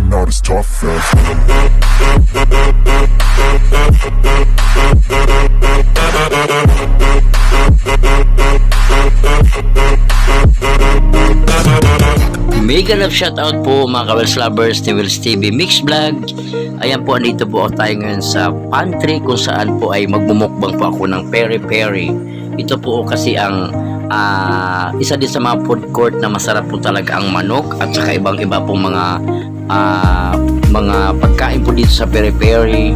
not as tough as Mega love shoutout po mga Kawels Lovers ni Wills TV Mix Vlog. Ayan po, andito po tayo ngayon sa pantry kung saan po ay magmumukbang po ako ng peri peri. Ito po kasi ang ah, isa din sa mga food court na masarap po talaga ang manok at saka ibang iba pong mga ah, mga pagkain po dito sa peri peri.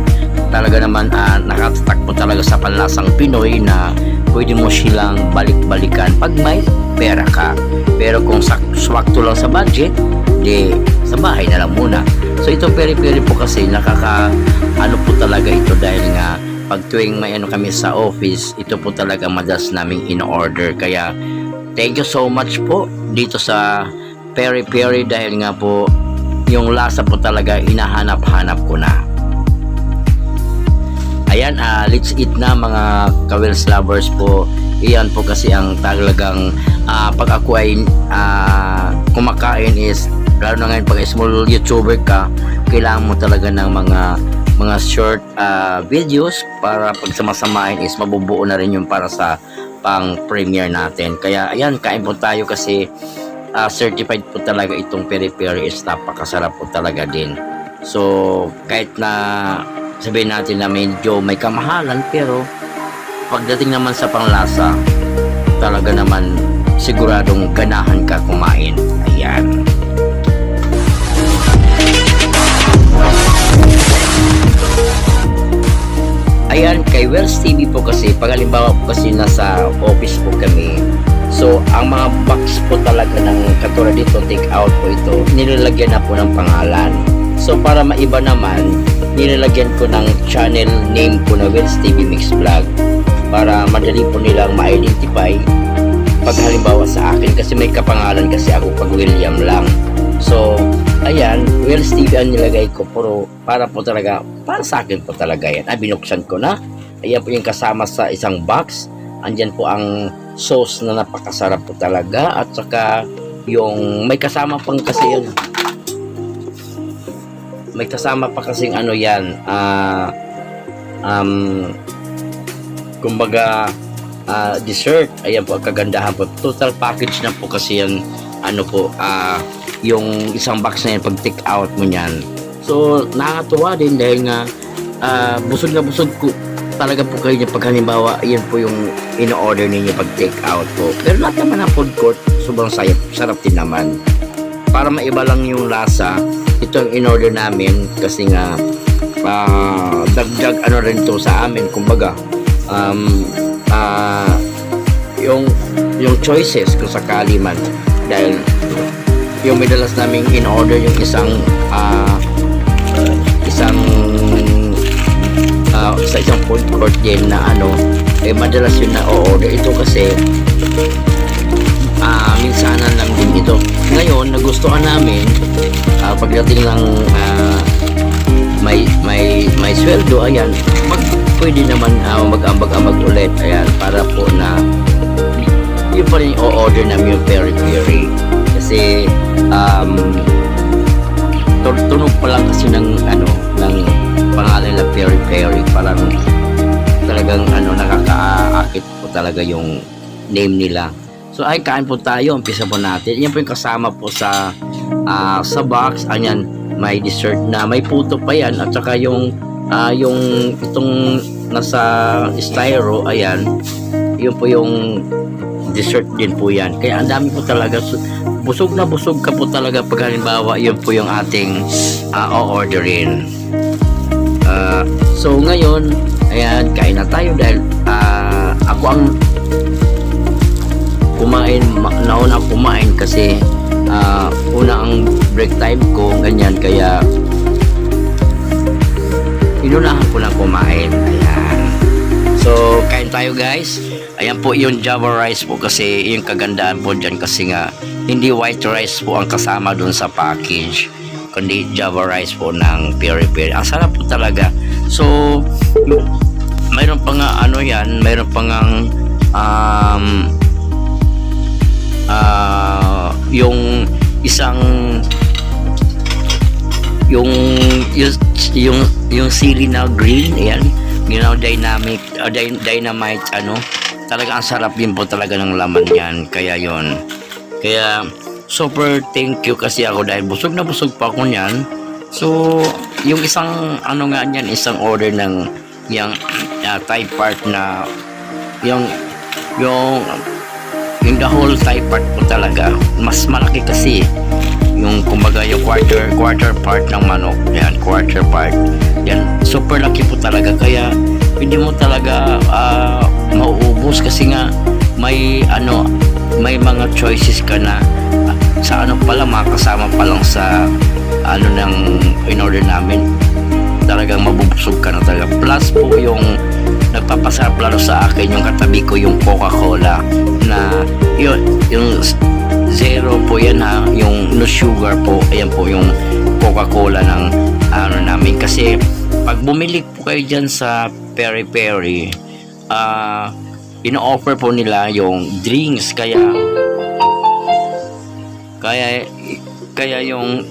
Talaga naman ah, nakatatak po talaga sa panlasang Pinoy na pwede mo silang balik-balikan pag may pera ka. Pero kung swakto lang sa budget, di sa bahay na lang muna. So ito peri-peri po kasi nakaka ano po talaga ito dahil nga pag tuwing may ano kami sa office, ito po talaga madalas naming in-order. Kaya thank you so much po dito sa peri-peri dahil nga po yung lasa po talaga hinahanap-hanap ko na. Ayan, ah, let's eat na mga Kawils lovers po. Iyan po kasi ang talagang ah, pag ako ay ah, kumakain is lalo na ngayon pag small YouTuber ka, kailangan mo talaga ng mga mga short ah, videos para pag samasamahin is mabubuo na rin yung para sa pang premiere natin. Kaya ayan, kain po tayo kasi ah, certified po talaga itong peri-peri is napakasarap po talaga din. So, kahit na sabihin natin na medyo may kamahalan pero pagdating naman sa panglasa talaga naman siguradong ganahan ka kumain ayan ayan kay Wells TV po kasi pag halimbawa po kasi nasa office po kami so ang mga box po talaga ng katulad dito take out po ito nilalagyan na po ng pangalan. So para maiba naman nilalagyan ko ng channel name ko na Wells TV Mix Vlog para madali po nilang ma-identify pag halimbawa sa akin kasi may kapangalan kasi ako pag William lang. So ayan Wells TV ang nilagay ko pero para po talaga para sa akin po talaga yan. Ah, binuksan ko na. Ayan po yung kasama sa isang box andyan po ang sauce na napakasarap po talaga at saka yung may kasama pang kasi yun may kasama pa kasing ano yan ah um kumbaga ah, dessert. Ayan po ang kagandahan po. Total package na po kasi yan ano po ah yung isang box na yan pag take out mo yan so nakakatuwa din dahil nga ah, busog na busog ko talaga po kayo niya pag halimbawa yan po yung in-order ninyo pag take out po. Pero lahat naman ng food court sobrang sayap, sarap din naman. Para maiba lang yung lasa ito ang in-order namin kasi nga ah, dagdag ano rin to sa amin. Kumbaga um, ah, yung yung choices kung sakali man. Dahil yung midalas naming in-order yung isang ah, sa isang food court din na ano eh madalas yun na order ito kasi ah minsanan lang din ito. Ngayon nagustuhan namin ah, pagdating ng ah, may may may sweldo ayan mag pwede naman ah, mag-ambag-ambag ulit ayan para po na yun pa rin yung order namin yung peri peri kasi um tu- tunog pa lang kasi ng ano ng pangalan na peri peri parang talagang ano nakakaakit po talaga yung name nila. So ay kain po tayo umpisa po natin. Yan po yung kasama po sa ah, sa box. Ayan may dessert na may puto pa yan. At saka yung ah, yung itong nasa styro ayan yun po yung dessert din po yan. Kaya ang dami po talaga busog na busog ka po talaga pag halimbawa yun po yung ating ah, o-orderin Ah, so ngayon ayan kain na tayo dahil ah, ako ang kumain ma- nauna kumain kasi ah, una ang break time ko ganyan kaya inunahan ko na kumain ayan. So kain tayo guys. Ayan po yung java rice po kasi yung kagandaan po dyan kasi nga hindi white rice po ang kasama dun sa package kundi java rice po ng peri peri ang sarap po talaga. So mayroon pa nga ano yan mayroon pa nga um, ah, yung isang yung yung yung, yung sili na green ayan ginawa dynamic uh, dy- dynamite ano. Talaga ang sarap din po talaga ng laman yan kaya yon kaya super thank you kasi ako dahil busog na busog pa ako niyan. So yung isang ano nga niyan isang order ng yung uh, Thai part na yung yung yung the whole Thai part po talaga. Mas malaki kasi yung kumbaga yung quarter quarter part ng manok. Yan quarter part. Yan super laki po talaga. Kaya hindi mo talaga ah, mauubos kasi nga may ano may mga choices ka na. ah, sa ano pala makasama pa lang sa ano ng in order namin. Talagang mabubusog ka na talaga. Plus po yung nagpapasarap lalo sa akin yung katabi ko yung Coca-Cola na yun, yung zero po yan ha? Yung no sugar po ayan po yung Coca-Cola ng ano namin. Kasi pag bumili po kayo dyan sa Peri Peri ah ino-offer po nila yung drinks. Kaya kaya kaya yung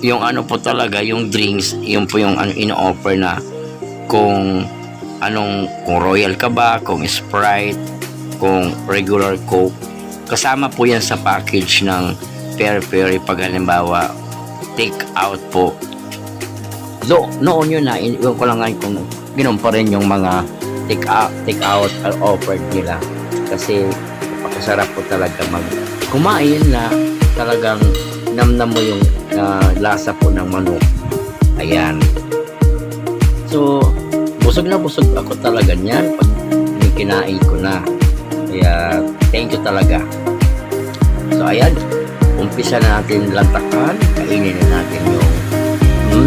yung ano po talaga yung drinks yun po yung ano ino-offer na kung anong kung royal ka ba kung sprite kung regular coke. Kasama po yan sa package ng peri peri pag halimbawa take out po. Do noon yun na iwan ko lang ngayon kung ginom pa rin yung mga take out take out uh, offered nila. Kasi napakasarap po talaga mag kumain na talagang namnam mo yung ah, lasa po ng manok. Ayan. So busog na busog ako talaga niyan pag kinain ko na. Kaya thank you talaga. So ayan. Umpisa na natin lantakan. Kainin na natin yung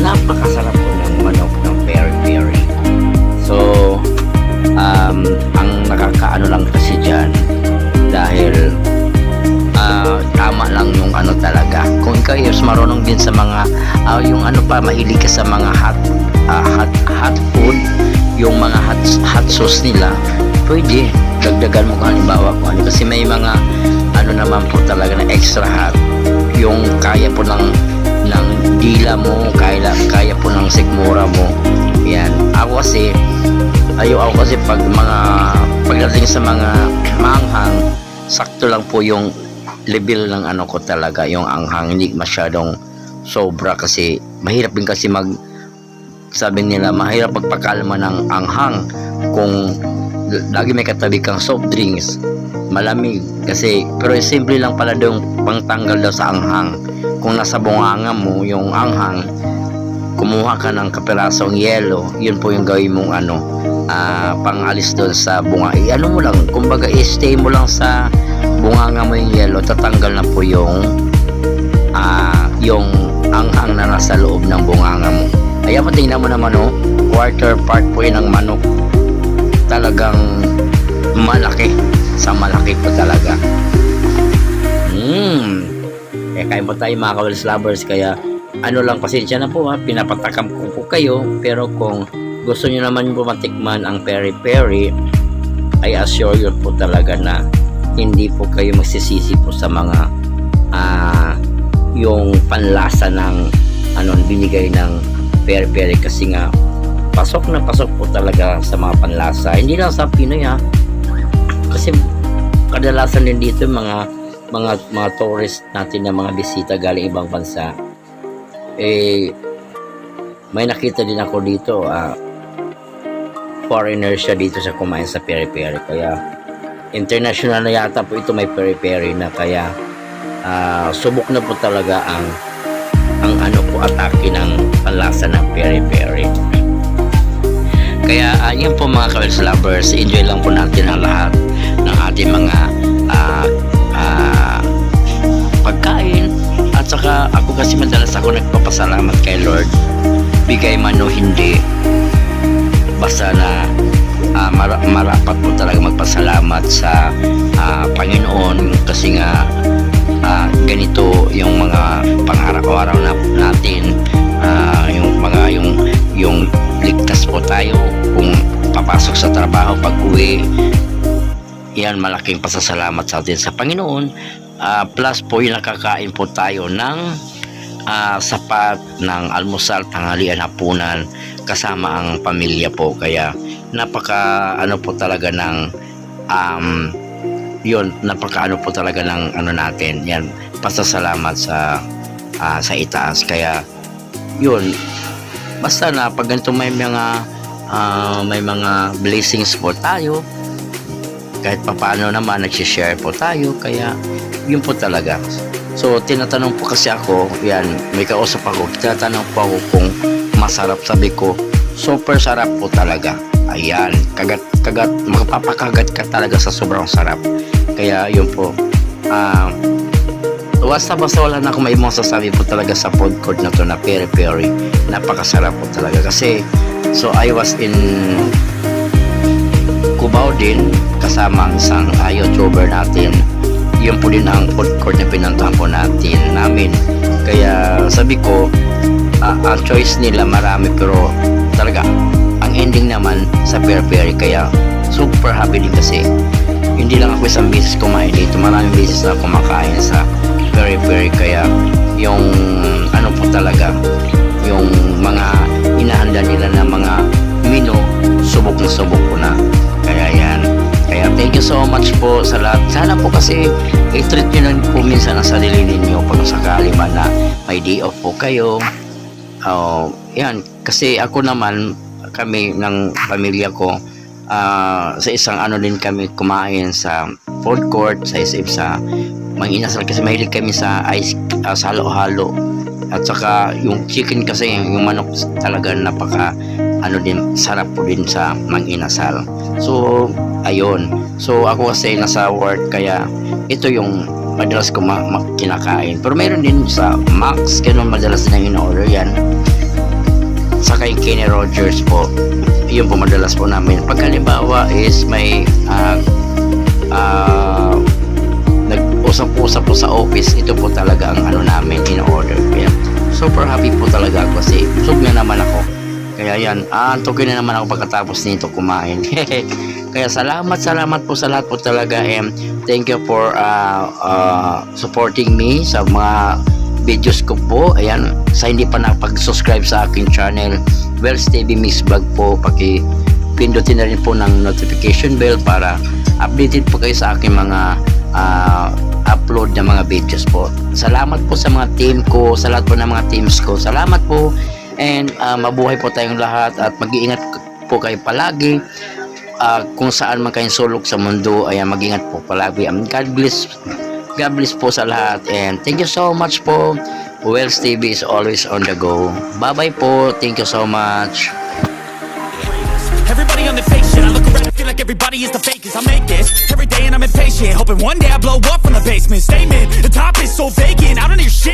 napakasarap po ng manok ng peri peri so um, ang nakakaano lang kasi dyan dahil ah, tama lang yung ano talaga. Kung ikaw is marunong din sa mga ah, yung ano pa mahilig ka sa mga hot ah, hot, hot food yung mga hot, hot sauce nila pwede. Dagdagan mo kung halimbawa kung ano. Kasi may mga ano naman po talaga na extra hot. Yung kaya po ng ng dila mo kaya, kaya po ng sikmura mo. Yan. Ako kasi ayaw ako kasi pag mga pagdating sa mga manghang sakto lang po yung level ng ano ko talaga yung anghang hindi masyadong sobra kasi mahirap din kasi mag sabi nila mahirap magpakalma ng anghang kung lagi may katabi kang soft drinks malamig kasi pero simple lang pala daw pangtanggal daw sa anghang. Kung nasa bunganga mo yung anghang kumuha ka ng kapirasong yelo yun po yung gawin mong ano ah, pangalis doon sa bunga. Eh, ano mo lang kumbaga i-stay mo lang sa bunganga mo yung yelo tatanggal na po yung ah, yung anghang na nasa loob ng bunganga mo. Kaya mo tingnan mo naman oh quarter part po yun ng manok. Talagang malaki. Sa malaki po talaga. Hmm. Eh kain po tayo mga kawals lovers. Kaya ano lang pasensya na po ha. Pinapatakam ko po kayo. Pero kung gusto nyo naman po matikman ang peri peri I assure you po talaga na hindi po kayo magsisisi po sa mga ah yung panlasa ng ano binigay ng peri peri kasi nga pasok na pasok po talaga sa mga panlasa. Hindi lang sa Pinoy ha. Kasi kadalasan din dito mga mga mga tourist natin na mga bisita galing ibang bansa. Eh may nakita din ako dito ah foreigner siya dito sa kumain sa peri peri kaya international na yata po ito may peri peri na. Kaya ah, subok na po talaga ang ang ano po atake ng panlasa ng peri peri kaya uh, yan po mga Kawels lovers enjoy lang po natin ang lahat ng ating mga ah, ah, pagkain. At saka ako kasi madalas ako nagpapasalamat kay Lord. Bigay man o hindi basta na ah, mara- marapat po talaga magpasalamat sa ah, Panginoon kasi nga ah, ganito yung mga pang-araw-araw na, natin. Ah, yung mga yung yung ligtas po tayo kung papasok sa trabaho pag uwi. Yan malaking pasasalamat sa atin sa Panginoon. Ah, plus po yung nakakain po tayo ng ah, sapat ng almusal, tanghalian, hapunan kasama ang pamilya po. Kaya napaka ano po talaga ng um, yun, napaka ano po talaga ng ano natin. Yan, pasasalamat sa ah, sa itaas. Kaya yun, basta na pag ganito may mga ah, may mga blessings po tayo kahit papaano naman nagsishare po tayo kaya yun po talaga so tinatanong po kasi ako yan may kausap ako tinatanong po ako kung masarap sabi ko super sarap po talaga ayan kagat kagat magpapakagat ka talaga sa sobrang sarap. Kaya yun po. Ah basta basta wala na akong may masasabi po talaga sa food court na to na peri peri. Napakasarap po talaga. Kasi so I was in Cubao din kasama ang isang uh, YouTuber natin. Yun po din ang food court na pinuntahan po natin namin. Kaya sabi ko ah, ang choice nila marami pero talaga ang ending naman sa Peri Peri kaya super happy din kasi hindi lang ako isang beses kumain dito. Maraming beses na kumakain sa Peri Peri kaya yung ano po talaga yung mga inahanda nila na mga menu subok na subok ko na. Kaya yan. Kaya thank you so much po sa lahat. Sana po kasi i-treat nyo lang po minsan ang sarili ninyo pag sakali man na may day off po kayo. Oh, yan. Kasi ako naman kami ng pamilya ko ah, sa isang ano din kami kumain sa food court sa SM sa Manginasal kasi mahilig kami sa ice ah, sa halo-halo. At saka yung chicken kasi yung manok talaga napaka ano din sarap po din sa Manginasal so ayun. So ako kasi nasa work kaya ito yung madalas ko ma- kinakain. Pero meron din sa Max ganun madalas na in-order yan saka yung Kenny Rogers po yun po madalas po namin. Pag halimbawa is may ah ah, nag-usap-usap po sa office ito po talaga ang ano namin in-order kaya super happy po talaga ako kasi busog na naman ako. Kaya yan aantokin na naman ako pagkatapos nito kumain. Kaya salamat salamat po sa lahat po talaga and thank you for uh, uh, supporting me sa mga videos ko po ayan sa hindi pa nakapag-subscribe sa aking channel Wells TV Mix Vlog po paki pindutin na rin po ng notification bell para updated po kayo sa aking mga ah, upload ng mga videos po. Salamat po sa mga team ko, sa lahat po ng mga teams ko. Salamat po and ah, mabuhay po tayong lahat at mag-iingat po kayo palagi. Ah, kung saan man kayong sulok sa mundo, ayan mag-ingat po palagi. Um, God bless God bless po sa lahat and thank you so much po. Wells TV is always on the go. Bye-bye po. Thank you so much. Everybody on the fake shit. I look around, feel like everybody is the fakest. I make this every day and I'm impatient. Hoping one day I blow up from the basement. Statement, the top is so vacant. I don't hear shit.